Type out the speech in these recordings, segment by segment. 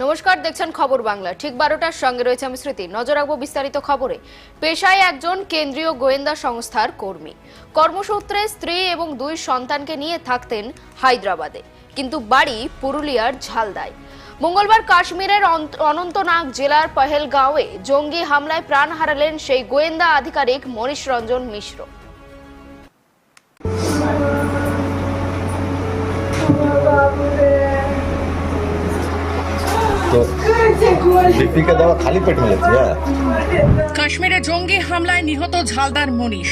নমস্কার, দেখছেন খবর বাংলা। ঠিক বারোটার সঙ্গে রয়েছে আমি স্মৃতি। নজর রাখব বিস্তারিত খবরে। পেশায় একজন কেন্দ্রীয় গোয়েন্দা সংস্থার কর্মী। কর্মসূত্রে স্ত্রী এবং দুই সন্তানকে নিয়ে থাকতেন হায়দ্রাবাদে, কিন্তু বাড়ি পুরুলিয়ার ঝালদায়। মঙ্গলবার কাশ্মীরের অনন্তনাগ জেলার পহেলগাঁওয়ে জঙ্গি হামলায় প্রাণ হারালেন সেই গোয়েন্দা আধিকারিক মনীষ রঞ্জন মিশ্র। দীপিকা দেওয়া খালি পেট হ্যাঁ। কাশ্মীরে জঙ্গি হামলায় নিহত ঝালদার মনীষ।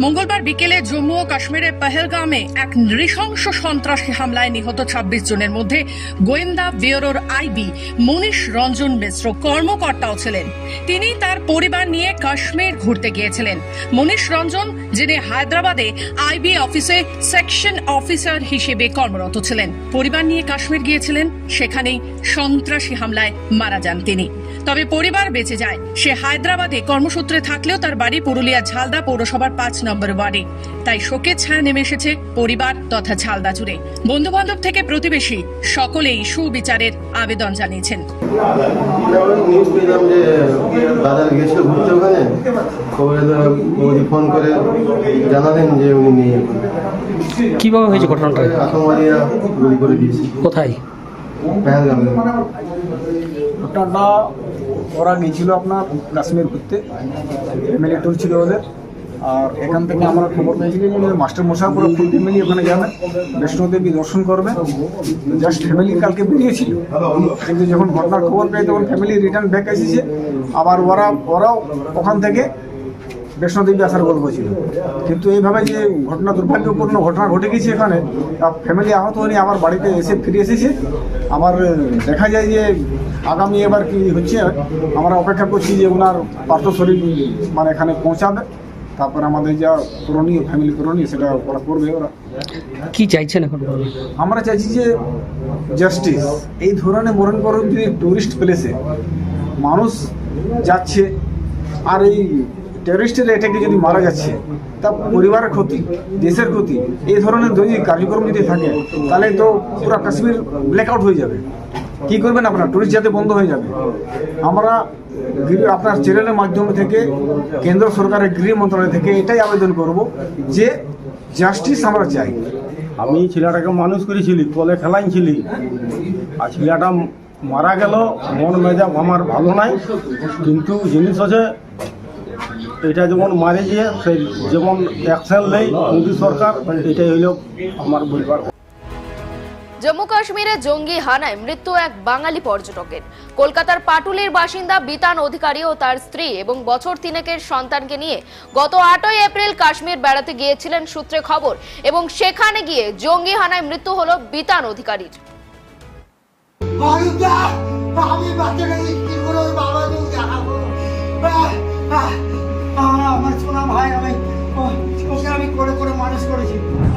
মঙ্গলবার বিকেলে জম্মু ও কাশ্মীরের পহেলগামে এক নৃশংস সন্ত্রাসী হামলায় নিহত ২৬ জনের মধ্যে গোয়েন্দা ব্যুরোর আইবি মনীষ রঞ্জন মিশ্র কর্মকর্তাও ছিলেন। তিনি তার পরিবার নিয়ে কাশ্মীর ঘুরতে গিয়েছিলেন। মনীষ রঞ্জন, যিনি হায়দ্রাবাদে আইবি অফিসে সেকশন অফিসার হিসেবে কর্মরত ছিলেন, পরিবার নিয়ে কাশ্মীর গিয়েছিলেন। সেখানেই সন্ত্রাসী হামলায় মারা যান তিনি। তবে পরিবার বেঁচে যায়। সে হায়দ্রাবাদে কর্মসূত্রে থাকলেও তার বাড়ি পুরুলিয়া ঝালদা পৌরসভার পাঁচ নম্বর ওয়ার্ডে। তাই শোকের ছায়া নেমে এসেছে পরিবার তথা ঝালদা জুড়ে। বন্ধু বান্ধব থেকে প্রতিবেশী সকলেই সুবিচারের আবেদন জানিয়েছেন। নিউজ পেলাম যে বাজার গেছিল ঘুরতে ওখানে খবরে বৌদি ফোন করে জানালেন যে উনি নেই কীভাবে হয়েছে ঘটনাটা? আতঙ্কবাদীরা গুলি করে দিয়েছে। কোথায়? পেহেলগামে। ঘটনাটা ওরা গিয়েছিল আপনার কাশ্মীর ঘুরতে। ফ্যামিলি ট্যুর ছিল ওদের। আর এখান থেকে আমরা খবর পেয়েছিলাম যে মাস্টার মশাই পুরো ফুল ফ্যামিলি ওখানে যাবে। বৈষ্ণোদেবী দর্শন করবে। জাস্ট ফ্যামিলি কালকে বেরিয়েছিল। কিন্তু যখন ঘটনার খবর পেয়ে তখন ফ্যামিলি রিটার্ন ব্যাক এসেছে। আবার ওরা, ওরাও ওখান থেকে বৈষ্ণোদেবী আসার গল্প ছিল। কিন্তু এইভাবে যে ঘটনা দুর্ভাগ্যপূর্ণ ঘটনা ঘটে গেছে এখানে ফ্যামিলি আহত হয়নি আমার বাড়িতে এসে ফিরে এসেছে। আমার দেখা যায় যে আগামী এবার কি হচ্ছে আমরা অপেক্ষা করছি যে ওনার পার্থ শরীর মানে এখানে পৌঁছাবে। তারপর আমাদের যা করণীয় ফ্যামিলি করণীয় সেটা ওরা করবে ওরা। কি চাইছেন এখন আমরা চাইছি যে জাস্টিস এই ধরনের মরণ করণ যদি টুরিস্ট প্লেসে মানুষ যাচ্ছে আর এই টেররিস্টের এটাকে যদি মারা যাচ্ছে, তা পরিবারের ক্ষতি, দেশের ক্ষতি, এই ধরনের যদি কার্যক্রম যদি থাকে, তাহলে তো পুরো কাশ্মীর ব্ল্যাকআউট হয়ে যাবে। কি করবেন আপনার? টুরিস্ট যাতে বন্ধ হয়ে যাবে। আমরা আপনার চ্যানেলের মাধ্যম থেকে, কেন্দ্র সরকারের গৃহ মন্ত্রণালয় থেকে এটাই আবেদন করব যে জাস্টিস আমরা চাই। আমি ছেলেটাকে মানুষ করেছিলি, কলে খেলাইছিলি। আর ছেলেটা মারা গেল, মন মেজাব আমার ভালো নাই। কিন্তু জিনিস আছে এটা যেমন মারে গিয়ে সেই যেমন অ্যাকশন নেই মোদী সরকার এটাই হইল আমার বলবার জম্মু কাশ্মীরে জঙ্গি হানায় মৃত্যু এক বাঙালি পর্যটকের। কলকাতার পাটুলির বাসিন্দা বিতান অধিকারী ও তার স্ত্রী এবং বছর তিনেকের সন্তানকে নিয়ে গত আটই এপ্রিল কাশ্মীর বেড়াতে গিয়েছিলেন সূত্রে খবর এবং সেখানে গিয়ে জঙ্গি হানায় মৃত্যু হল বিতান অধিকারীর। আমি বাচ্চাটা কি করে আহ,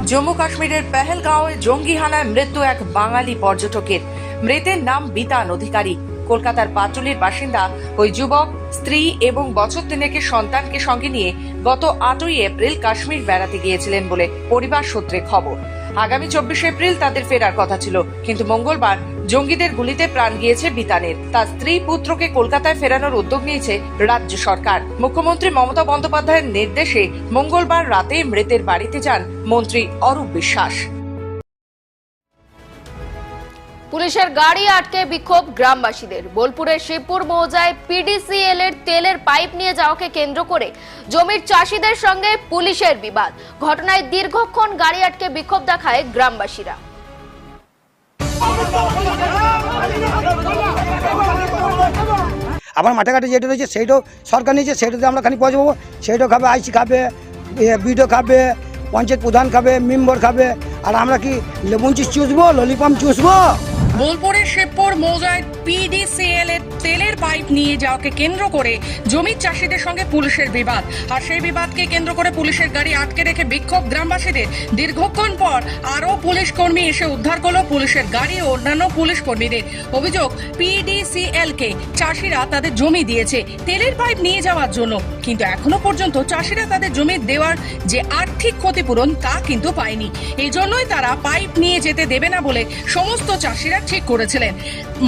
জম্মু কাশ্মীরের পেহেলগাঁওয়ে জঙ্গি হানায় মৃত্যু এক বাঙালি পর্যটকের। মৃতের নাম বিতান অধিকারী। কলকাতার পাটুলির বাসিন্দা ওই যুবক, স্ত্রী এবং বছর তিনেকের সন্তানকে সঙ্গে নিয়ে গত আটই এপ্রিল কাশ্মীর বেড়াতে গিয়েছিলেন বলে পরিবার সূত্রে খবর। আগামী চব্বিশে এপ্রিল তাদের ফেরার কথা ছিল, কিন্তু মঙ্গলবার জঙ্গিদের গুলিতে প্রাণ গিয়েছে বিতানের। তার স্ত্রী পুত্রকে কলকাতায় ফেরানোর উদ্যোগ নিয়েছে রাজ্য সরকার। মুখ্যমন্ত্রী মমতা বন্দ্যোপাধ্যায়ের নির্দেশে মঙ্গলবার রাতে মৃতের বাড়িতে যান মন্ত্রী অরূপ বিশ্বাস। পুলিশের গাড়ি আটকে বিক্ষোভ গ্রামবাসীদের। বোলপুরের শিবপুর মৌজায় পিডিসিএল এর তেলের পাইপ নিয়ে যাওয়াকে কেন্দ্র করে জমির চাষিদের সঙ্গে পুলিশের বিবাদ। ঘটনায় দীর্ঘক্ষণ গাড়ি আটকে বিক্ষোভ দেখায় গ্রামবাসীরা। আমার মাঠে ঘাটে যেটা রয়েছে, সেইটাও সরকার নিয়েছে, সেইটাতে আমরা খানিক খানি পাবো। সেইটাও খাবে, আইসি খাবে বিডিও খাবে, পঞ্চায়েত প্রধান খাবে, মেম্বার খাবে আর আমরা কি লেবুন চিজ চুষবো ললিপম চুষবো? বোলপুরের শিবপুর মৌজায় পিডিসিএল এর তেলের পাইপ নিয়ে যাওয়াকে কেন্দ্র করে জমির চাষিদের সঙ্গে পুলিশের বিবাদ। আর সেই বিবাদকে কেন্দ্র করে পুলিশের গাড়ি আটকে রেখে বিক্ষোভ গ্রামবাসীদের। দীর্ঘক্ষণ পর আরও পুলিশ কর্মী এসে উদ্ধার করল পুলিশের গাড়ি ও অন্যান্য পুলিশ কর্মীদের। অভিযোগ পিডিসিএল কে চাষিরা তাদের জমি দিয়েছে, তেলের পাইপ নিয়ে যাওয়ার জন্য। কিন্তু এখনও পর্যন্ত চাষিরা তাদের জমি দেওয়ার যে আর্থিক ক্ষতিপূরণ তা কিন্তু পায়নি। এই জন্যই তারা পাইপ নিয়ে যেতে দেবে না বলে সমস্ত চাষিরা ঠিক করেছিলেন।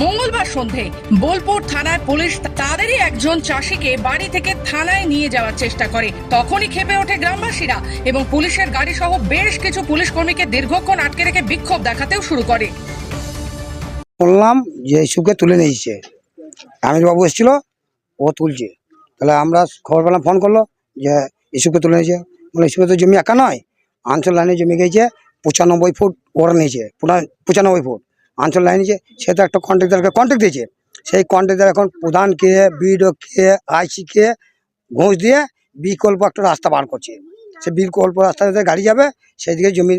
মঙ্গলবার সন্ধে বোলপুর থানার পুলিশ তাদেরই একজন চাষিকে বাড়ি থেকে থানায় নিয়ে যাওয়ার চেষ্টা করে। তখনই খেপে ওঠে গ্রামবাসীরা এবং পুলিশের গাড়ি সহ বেশ কিছু পুলিশ কর্মীকে দীর্ঘক্ষণ আটকে রেখে বিক্ষোভ দেখাতেও শুরু করে। বললাম যে ইস্যুকে তুলে নিয়েছে। আমির বাবু এসেছিল, ও তুলছে। তাহলে আমরা খবর পেলাম, ফোন করল যে ইস্যুকে তুলে নিয়েছে। মানে ইস্যুকে তো জমি একা নয় আঞ্চল লাইনে জমি গেছে পঁচানব্বই ফুট ওরা নিয়েছে পঁচানব্বই ফুট। আঞ্চল লাইনে নিয়েছে, সে তো একটা কন্ট্রাক্টারকে কন্ট্রাক্ট দিয়েছে। সেই কন্ট্রাক্টার এখন প্রধানকে বিডিওকে আইসিকে ঘুষ দিয়ে বিকল্প একটা রাস্তা বার করছে। সে বিকল্প রাস্তাতে গাড়ি যাবে, সেদিকে জমি,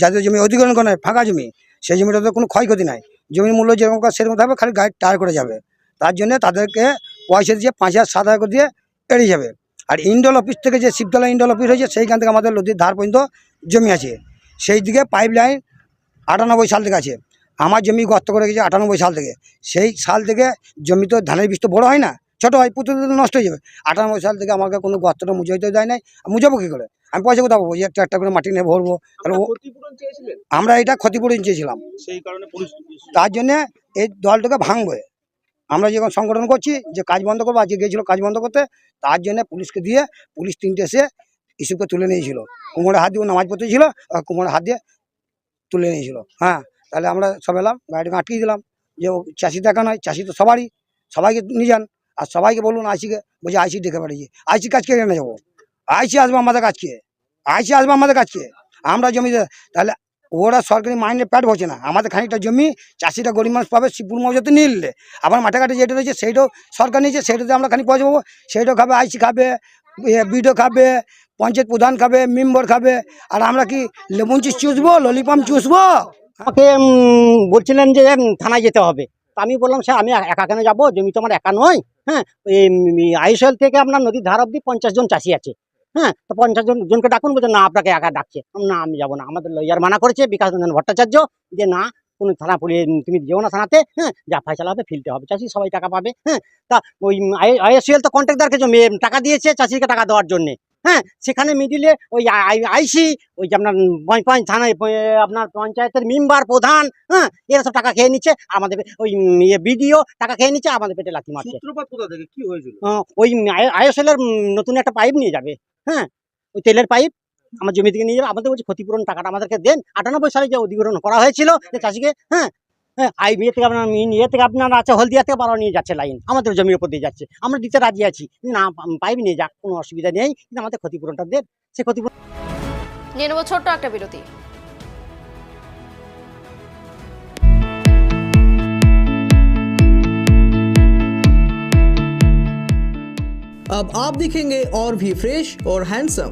যাদের জমি অধিগ্রহণ করে ফাঁকা জমি, সেই জমিটাতে কোনো ক্ষয়ক্ষতি নাই। জমির মূল্য যেরকম সেরকম থাকবে, খালি গাড়ি টায়ার করে যাবে। তার জন্য তাদেরকে পয়সা দিয়ে পাঁচ হাজার, সাত হাজার করে দিয়ে এড়িয়ে যাবে। আর ইন্ডল অফিস থেকে যে শিবতলা ইন্ডল অফিস হয়েছে, সেইখান থেকে আমাদের নদীর ধার পর্যন্ত জমি আছে। সেই দিকে পাইপ লাইন আটানব্বই সাল থেকে আছে। আমার জমি গর্ত করে গেছে আটানব্বই সাল থেকে। সেই সাল থেকে জমি তো ধানের বীজ তো বড়ো হয় না ছোটো হয় প্রতিদিন নষ্ট হয়ে যাবে। আটানব্বই সাল থেকে আমাকে কোনো গর্তটা মুছে হইতে দেয় নাই মুছাবো কী করে? আমি পয়সা কোথাও পাবো? যে একটা একটা করে মাটি নিয়ে ভরবো তাহলে আমরা এটা ক্ষতিপূরণ চেয়েছিলাম। সেই কারণে তার জন্যে এই দলটাকে ভাঙবে। আমরা যখন সংগঠন করছি যে কাজ বন্ধ করব আজকে গিয়েছিল কাজ বন্ধ করতে তার জন্য পুলিশকে দিয়ে পুলিশ তিনটে এসে ইস্যুকে তুলে নিয়েছিল। কুমোরে হাত দিয়ে নামাজ পড়তে ছিল আর কুমোরে হাত দিয়ে তুলে নিয়েছিল। হ্যাঁ তাহলে আমরা সব এলাম গাড়িটাকে আটকিয়ে দিলাম যে ও চাষি দেখা নয়, চাষি তো সবারই, সবাইকে নিয়ে যান, আর সবাইকে বলুন আইসিকে, বলছে আইসি ডেকে পাঠিয়েছি। আইসি কাজকে এনে যাব? আইসি আসবে আমাদের কাজকে আইসি আসবে আমাদের কাজকে আমরা জমিতে তাহলে ওরা সরকারি মাইনে প্যাট বসে না। আমাদের খানিকটা জমি চাষিরা গরিব মানুষ পাবে, শিবপুর মৌজাতে নিলে। আবার মাঠে ঘাটে যেটা রয়েছে, সেইটাও সরকার নিয়েছে, সেইটাতে আমরা খানিক পয়সা পাবো, সেইটাও খাবে, আইসি খাবে বিডিও খাবে, পঞ্চায়েত প্রধান খাবে, মেম্বার খাবে, আর আমরা কি লেবুন চিজ চুষবো ললিপম চুষবো? আমাকে বলছিলেন যে থানায় যেতে হবে। আমি বললাম, স্যার, আমি একা কেন যাব? জমি তো আমার একা নয় হ্যাঁ? আইসএল থেকে আপনার নদীর ধার অব্দি পঞ্চাশ জন চাষি আছে হ্যাঁ? তো পঞ্চাশ জন, জনকে ডাকুন, বলছে, না, আপনাকে একা ডাকছে। না, আমি যাব না। আমাদের লয়ার মানা করেছে, বিকাশ রঞ্জন ভট্টাচার্য, যে না কোনো থানা পুলিশ তুমি যেও না থানাতে হ্যাঁ যা ফাইসালা হবে ফিলতে হবে। চাষি সবাই টাকা পাবে হ্যাঁ তা ওই আইএসএল তো কন্ট্রাক্টারকে জমি টাকা দিয়েছে চাষিকে টাকা দেওয়ার জন্য হ্যাঁ সেখানে মিডিলে ওই আইসি ওই যে আপনার থানায় আপনার পঞ্চায়েতের মেম্বার প্রধান হ্যাঁ এরা সব টাকা খেয়ে নিচ্ছে আমাদের ওই বিডিও টাকা খেয়ে নিচ্ছে আমাদের পেটে লাথি মারছে। কি হয়েছিল? ওই আইএসএল এর নতুন একটা পাইপ নিয়ে যাবে হ্যাঁ ওই তেলের পাইপ আমার জমি থেকে নিয়ে যাবে আমাদের বলছে ক্ষতিপূরণ টাকাটা আমাদেরকে দেন আটানব্বই সালে যে অধিগ্রহণ করা হয়েছিল যে চাষিকে হ্যাঁ হ্যাঁ আই বিয়ে থেকে আপনার মিন ইয়ে থেকে আপনার আছে হলদিয়া থেকে বারো নিয়ে যাচ্ছে লাইন আমাদের জমির উপর দিয়ে যাচ্ছে আমরা দিতে রাজি আছি না পাইপ নিয়ে যাক কোনো অসুবিধা নেই কিন্তু আমাদের ক্ষতিপূরণটা দেন সে ক্ষতিপূরণ নিয়ে নেবো ছোট্ট একটা বিরতি अब आप दिखेंगे और भी फ्रेश और हैंडसम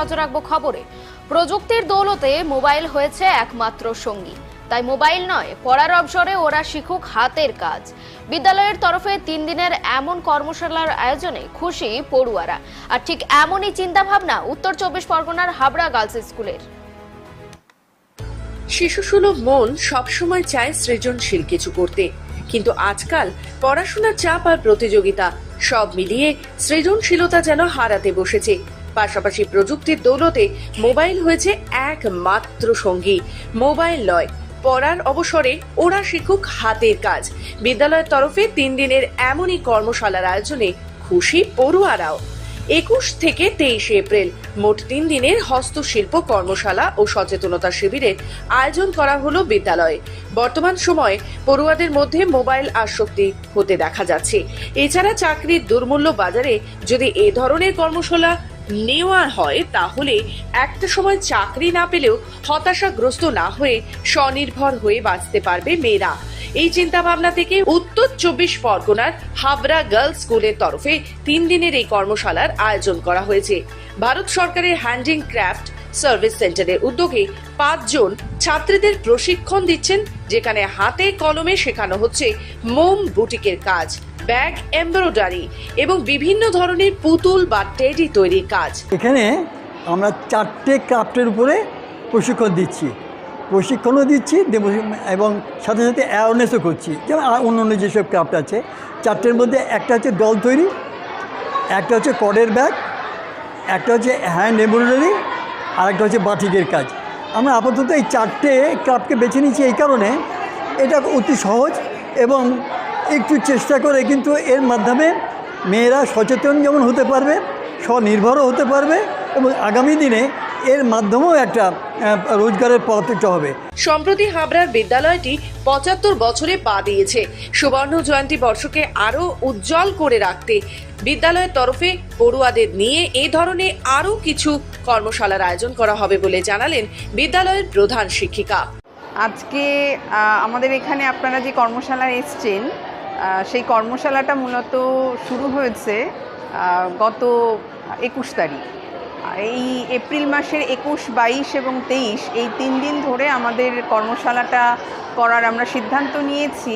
নজর রাখব খবরে। প্রযুক্তির দৌলতে মোবাইল হয়েছে একমাত্র সঙ্গী। তাই মোবাইল নয়, পড়ার অবসরে ওরা শিখুক হাতের কাজ। বিদ্যালয়ের তরফে তিন দিনের এমন কর্মশালার আয়োজনে খুশি পড়ুয়ারা। আর ঠিক এমনই চিন্তা ভাবনা উত্তর চব্বিশ পরগনার হাবড়া গার্লস স্কুলের। শিশুসুলভ মন সবসময় চায় সৃজনশীল কিছু করতে। কিন্তু আজকাল পড়াশোনার চাপ আর প্রতিযোগিতা সব মিলিয়ে সৃজনশীলতা যেন হারাতে বসেছে। পাশাপাশি প্রযুক্তির দৌলতে মোবাইল হয়েছে একমাত্র সঙ্গী। মোবাইল নয় পড়ার অবসরে ওরা শিখুক হাতের কাজ। বিদ্যালয়ের তরফে তিন দিনের এমনই কর্মশালার আয়োজনে খুশি পড়ুয়ারাও। একুশ থেকে তেইশে এপ্রিল, মোট তিন দিনের হস্তশিল্প কর্মশালা ও সচেতনতা শিবিরের আয়োজন করা হলো বিদ্যালয়ে। বর্তমান সময়ে পড়ুয়াদের মধ্যে মোবাইল আসক্তি হতে দেখা যাচ্ছে। এছাড়া চাকরির দুর্মূল্য বাজারে যদি এ ধরনের কর্মশালা নেওয়া হয়, তাহলে একটা সময় চাকরি না পেলেও হতাশাগ্রস্ত না হয়ে স্বনির্ভর হয়ে বাঁচতে পারবে মেয়েরা। এই চিন্তা ভাবনা থেকে উত্তর চব্বিশ পরগনার হাবড়া গার্লস স্কুলের তরফে তিন দিনের এই কর্মশালার আয়োজন করা হয়েছে। ভারত সরকারের হ্যান্ডিং ক্রাফট সার্ভিস সেন্টারের উদ্যোগে পাঁচজন ছাত্রীদের প্রশিক্ষণ দিচ্ছেন, যেখানে হাতে কলমে শেখানো হচ্ছে মোম বুটিকের কাজ, ব্যাগ এমব্রয়ডারি এবং বিভিন্ন ধরনের পুতুল বা টেডি তৈরির কাজ। এখানে আমরা চারটে ক্রাফটের উপরে প্রশিক্ষণ দিচ্ছি। প্রশিক্ষণও দিচ্ছি এবং সাথে সাথে অ্যাওয়ারনেসও করছি। যেমন অন্য অন্য যেসব ক্রাফট আছে, চারটের মধ্যে একটা হচ্ছে দল তৈরি, একটা হচ্ছে কডের ব্যাগ একটা হচ্ছে হ্যান্ড এমব্রয়ডারি আর একটা হচ্ছে বাটিকের কাজ। আমরা আপাতত এই চারটে ক্রাফটকে বেছে নিয়েছি এই কারণে এটা অতি সহজ এবং একটু চেষ্টা করে কিন্তু এর মাধ্যমে মেয়েরা সচেতন যেমন হতে পারবে, স্বনির্ভরও হতে পারবে এবং আগামী দিনে এর মাধ্যমেও একটা রোজগারের পথটা হবে। সম্প্রতি হাবড়ার বিদ্যালয়টি পঁচাত্তর বছরে পা দিয়েছে। সুবর্ণ জয়ন্তী বর্ষকে আরও উজ্জ্বল করে রাখতে বিদ্যালয়ের তরফে পড়ুয়াদের নিয়ে এই ধরনের আরও কিছু কর্মশালার আয়োজন করা হবে বলে জানালেন বিদ্যালয়ের প্রধান শিক্ষিকা। আজকে আমাদের এখানে আপনারা যে কর্মশালায় এসছেন সেই কর্মশালাটা মূলত শুরু হয়েছে গত একুশ তারিখ। এই এপ্রিল মাসের একুশ, বাইশ এবং তেইশ, এই তিন দিন ধরে আমাদের কর্মশালাটা করার আমরা সিদ্ধান্ত নিয়েছি।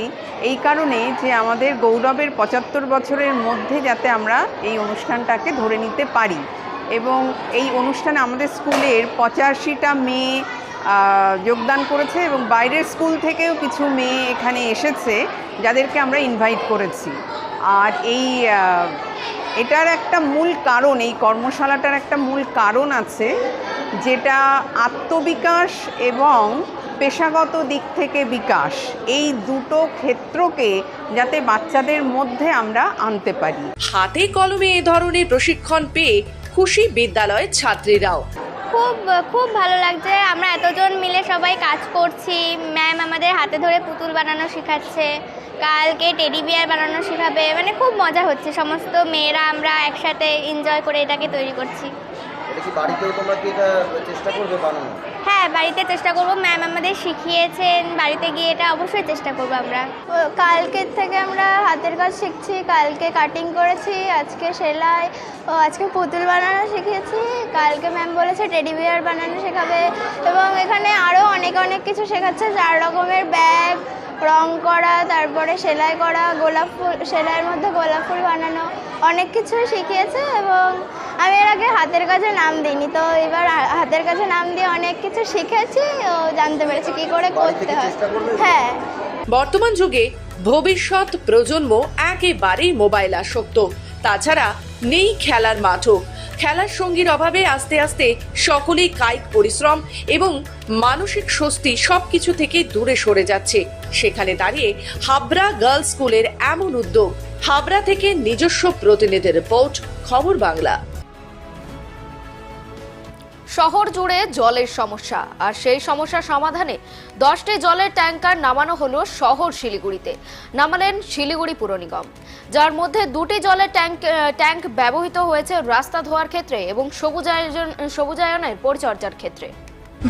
এই কারণে যে আমাদের গৌরবের পঁচাত্তর বছরের মধ্যে যাতে আমরা এই অনুষ্ঠানটাকে ধরে নিতে পারি। এবং এই অনুষ্ঠানে আমাদের স্কুলের পঁচাশিটা মেয়ে যোগদান করেছে এবং বাইরের স্কুল থেকেও কিছু মেয়ে এখানে এসেছে, যাদেরকে আমরা ইনভাইট করেছি। আর এই এটার একটা মূল কারণ এই কর্মশালাটার একটা মূল কারণ আছে যেটা আত্মবিকাশ এবং পেশাগত দিক থেকে বিকাশ এই দুটো ক্ষেত্রকে যাতে বাচ্চাদের মধ্যে আমরা আনতে পারি। হাতে কলমে এ ধরনের প্রশিক্ষণ পেয়ে খুশি বিদ্যালয়ের ছাত্রীরাও। খুব খুব ভালো লাগছে। আমরা এতজন মিলে সবাই কাজ করছি। ম্যাম আমাদের হাতে ধরে পুতুল বানানো শেখাচ্ছে। কালকে টেডি বিয়ার বানানো শেখাবে মানে খুব মজা হচ্ছে। সমস্ত মেয়েরা আমরা একসাথে এনজয় করে এটাকে তৈরি করছি। বাড়িতেও তোমরা কি এটা চেষ্টা করবে বানানো হ্যাঁ বাড়িতে চেষ্টা করব। ম্যাম আমাদের শিখিয়েছেন বাড়িতে গিয়ে এটা অবশ্যই চেষ্টা করব আমরা। কালকের থেকে আমরা হাতের কাজ শিখছি কালকে কাটিং করেছি আজকে সেলাই ও আজকে পুতুল বানানো শিখেছি কালকে ম্যাম বলেছে টেডি বিয়ার বানানো শেখাবে এবং এখানে আরও অনেক অনেক কিছু শেখাচ্ছে চার রকমের ব্যাগ রং করা তারপরে সেলাই করা গোলাপ ফুল সেলাইয়ের মধ্যে গোলাপ ফুল বানানো অনেক কিছুই শিখিয়েছে এবং আমি এর আগে হাতের কাছে নাম দিইনি। তো এবার হাতের কাছে নাম দিয়ে অনেক কিছু শিখেছি ও জানতে পেরেছি কি করে করতে হয়। হ্যাঁ। বর্তমান যুগে ভবিষ্যৎ প্রজন্ম একেবারেই মোবাইল আসক্ত। তাছাড়া নেই খেলার মাঠও। খেলার সঙ্গীর অভাবে আস্তে আস্তে সকলেই কায়িক পরিশ্রম এবং মানসিক স্বস্তি সবকিছু থেকে দূরে সরে যাচ্ছে। সেখানে দাঁড়িয়ে হাবড়া গার্লস স্কুলের এমন উদ্যোগ। হাবড়া থেকে নিজস্ব প্রতিনিধি রিপোর্ট, খবর বাংলা। শহর জুড়ে জলের সমস্যা। আর সেই সমস্যা সমাধানে দশটি জলের ট্যাঙ্কার নামানো হলো শহর শিলিগুড়িতে। নামালেন শিলিগুড়ি পুর নিগম। যার মধ্যে দুটি জলের ট্যাঙ্ক ট্যাঙ্ক ব্যবহৃত হয়েছে রাস্তা ধোয়ার ক্ষেত্রে এবং সবুজায়ন সবুজায়নের পরিচর্যার ক্ষেত্রে।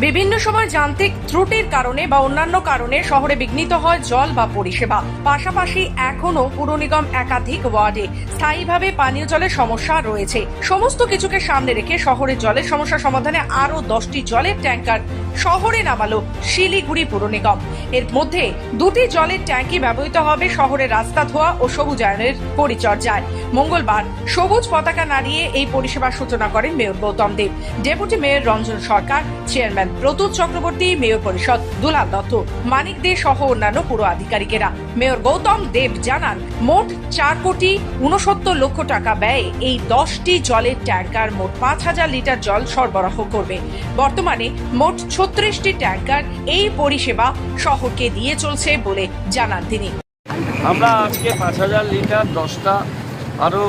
বিভিন্ন সময় যান্ত্রিক ত্রুটির কারণে বা অন্যান্য কারণে শহরে বিঘ্নিত হয় জল বা পরিষেবা। পাশাপাশি এখনও পুর নিগম একাধিক ওয়ার্ডে স্থায়ীভাবে পানীয় জলের সমস্যা রয়েছে। সমস্ত কিছুকে সামনে রেখে শহরের জলের সমস্যা সমাধানে আরও দশটি জলের ট্যাঙ্কার শহরে নামালো শিলিগুড়ি পুর নিগম। এর মধ্যে দুটি জলের ট্যাঙ্কি ব্যবহৃত হবে শহরের রাস্তা ধোয়া ও সবুজায়নের পরিচর্যায়। মঙ্গলবার সবুজ পতাকা নাড়িয়ে এই পরিষেবার সূচনা করেন mayor Goutam Deb. Deputy mayor Ranjan Sarkar, chairman Pratul Chakraborty, mayor পরিষদ দুলাল দত্ত, মানিক দে সহ অন্যান্য পুর আধিকারিকেরা। মেয়র গৌতম দেব জানান, মোট চার কোটি উনসত্তর লক্ষ টাকা ব্যয়ে এই দশটি জলের ট্যাঙ্কার মোট পাঁচ হাজার লিটার জল সরবরাহ করবে। বর্তমানে মোট ছত্রিশটি ট্যাঙ্কার এই পরিষেবা শহরকে দিয়ে চলছে বলে জানান তিনি। আমরা আজকে পাঁচ হাজার লিটার দশটা আরও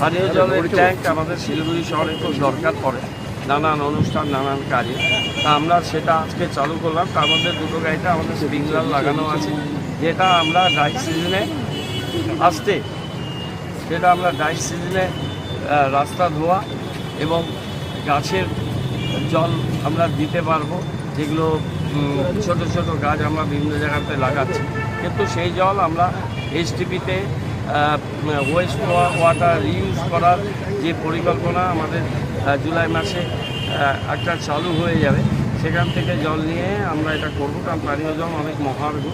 পানীয় জলের ট্যাঙ্ক আমাদের শিলিগুড়ি শহরে খুব দরকার পড়ে নানান অনুষ্ঠান নানান কাজে। তা আমরা সেটা আজকে চালু করলাম। তার মধ্যে দুটো গাড়িতে আমাদের স্প্রিংলার লাগানো আছে। যেটা আমরা ডাই সিজনে আসতে সেটা আমরা ডাই সিজনে রাস্তা ধোয়া এবং গাছের জল আমরা দিতে পারব যেগুলো ছোট ছোট গাছ আমরা বিভিন্ন জায়গাতে লাগাচ্ছি। কিন্তু সেই জল আমরা এইচটিপিতে ওয়েস্ট ওয়াটার ইউজ করার যে পরিকল্পনা আমাদের জুলাই মাসে একটা চালু হয়ে যাবে, সেখান থেকে জল নিয়ে আমরা এটা করব। কারণ পানীয় জল অনেক মহার্ঘ।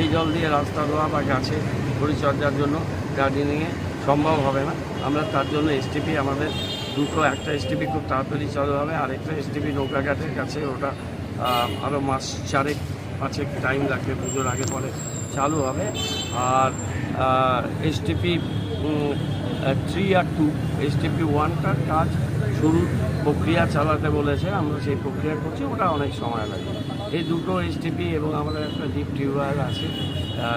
এই জল দিয়ে রাস্তা ধোয়া বা গাছে পরিচর্যার জন্য গার্ডেনিংয়ে সম্ভব হবে না। আমরা তার জন্য এসটিপি আমাদের দুটো, একটা এসটিপি খুব তাড়াতাড়ি চালু হবে, আরেকটা এসটিপি নৌকাঘাটের কাছে ওটা আরও মাস চারেক, পাঁচেক টাইম লাগবে, পুজোর আগে পরে চালু হবে। আর এসটিপি থ্রি আর টু এসটিপি ওয়ানটার কাজ শুরুর প্রক্রিয়া চালাতে বলেছে, আমরা সেই প্রক্রিয়া করছি, ওটা অনেক সময় লাগে। এই দুটো এসটিপি এবং আমাদের একটা ডিপ টিউবওয়েল আছে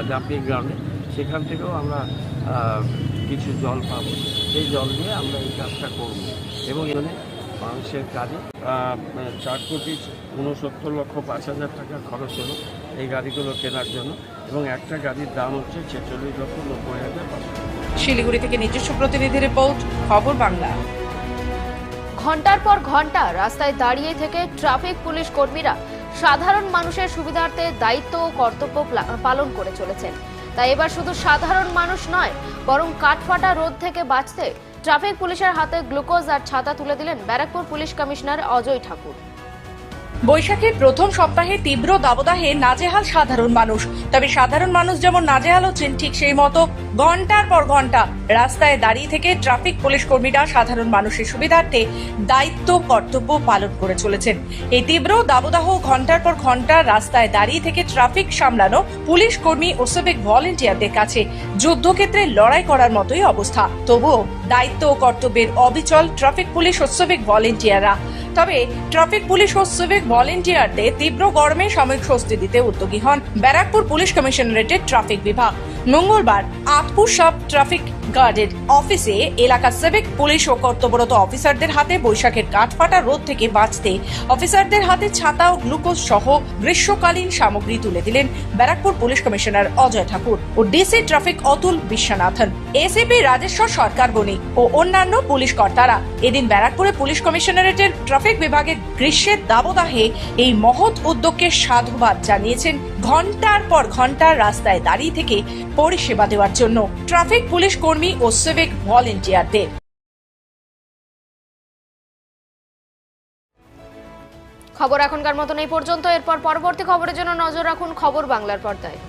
ডাম্পিং গ্রাউন্ডে সেখান থেকেও আমরা কিছু জল পাবো। সেই জল দিয়ে আমরা এই কাজটা করব। এবং এখানে মানুষের কাজে চার কোটি উনসত্তর লক্ষ পাঁচ হাজার টাকা খরচ হলো এই গাড়িগুলো কেনার জন্য এবং একটা গাড়ির দাম হচ্ছে ছেচল্লিশ লক্ষ নব্বই হাজার পাঁচশো শিলিগুড়ি থেকে নিজস্ব প্রতিনিধি রিপোর্ট খবর বাংলা। ঘণ্টার পর ঘণ্টা রাস্তায় দাঁড়িয়ে থেকে ট্রাফিক পুলিশ কর্মীরা সাধারণ মানুষের সুবিধার্থে দায়িত্ব ও কর্তব্য পালন করে চলেছেন। তাই এবার শুধু সাধারণ মানুষ নয় বরং কাঠফাটা রোদ থেকে বাঁচতে ট্রাফিক পুলিশের হাতে গ্লুকোজ আর ছাতা তুলে দিলেন ব্যারাকপুর পুলিশ কমিশনার অজয় ঠাকুর। বৈশাখের প্রথম সপ্তাহে তীব্র দাবদাহে নাজেহাল সাধারণ মানুষ। তবে সাধারণ মানুষ যেমন নাজেহাল হচ্ছেন, ঠিক সেই মতো ঘণ্টার পর ঘণ্টা রাস্তায় দাঁড়িয়ে থেকে ট্রাফিক পুলিশ কর্মীরা সাধারণ মানুষের সুবিধার্থে দায়িত্ব, কর্তব্য পালন করে চলেছেন। এই তীব্র দাবদাহ ঘণ্টার পর ঘণ্টা রাস্তায় দাঁড়িয়ে থেকে ট্রাফিক সামলানো পুলিশ কর্মী ও সিভিক ভলেন্টিয়ারদের কাছে। যুদ্ধক্ষেত্রে লড়াই করার মতোই অবস্থা। তবুও দায়িত্ব ও কর্তব্যের অবিচল ট্রাফিক পুলিশ ও সিভিক ভলেন্টিয়াররা তবে ট্রাফিক পুলিশ ও সিভিক ভলেন্টিয়ারদের তীব্র গরমে সাময়িক স্বস্তি দিতে উদ্যোগী হন ব্যারাকপুর পুলিশ কমিশনারেটের ট্রাফিক বিভাগ। মঙ্গলবার আতপুর সাব ট্রাফিক গার্ডের অফিসে এলাকার সিভিক, পুলিশ ও কর্তব্যরত অফিসারদের হাতে বৈশাখের কাঠফাটা রোদ থেকে বাঁচতে অফিসারদের হাতে ছাতা ও গ্লুকোজ সহ গ্রীষ্মকালীন সামগ্রী তুলে দিলেন ব্যারাকপুর পুলিশ কমিশনার অজয় ঠাকুর ও DC traffic Atul Viswanathan. ACP Rajeshwar Sarkar Banik ও অন্যান্য পুলিশ কর্তারা এদিন ব্যারাকপুরে পুলিশ কমিশনারেটের ট্রাফিক বিভাগের গ্রীষ্মের দাবদাহে এই মহৎ উদ্যোগকে সাধুবাদ জানিয়েছেন ঘণ্টার পর ঘণ্টার রাস্তায় দাঁড়িয়ে থেকে পরিষেবা দেওয়ার জন্য ট্রাফিক পুলিশ কর্মী ও সিভিক ভলেন্টিয়ারদের। খবর এখনকার মতন এই পর্যন্ত। এরপর পরবর্তী খবরের জন্য নজর রাখুন খবর বাংলার পর্দায়।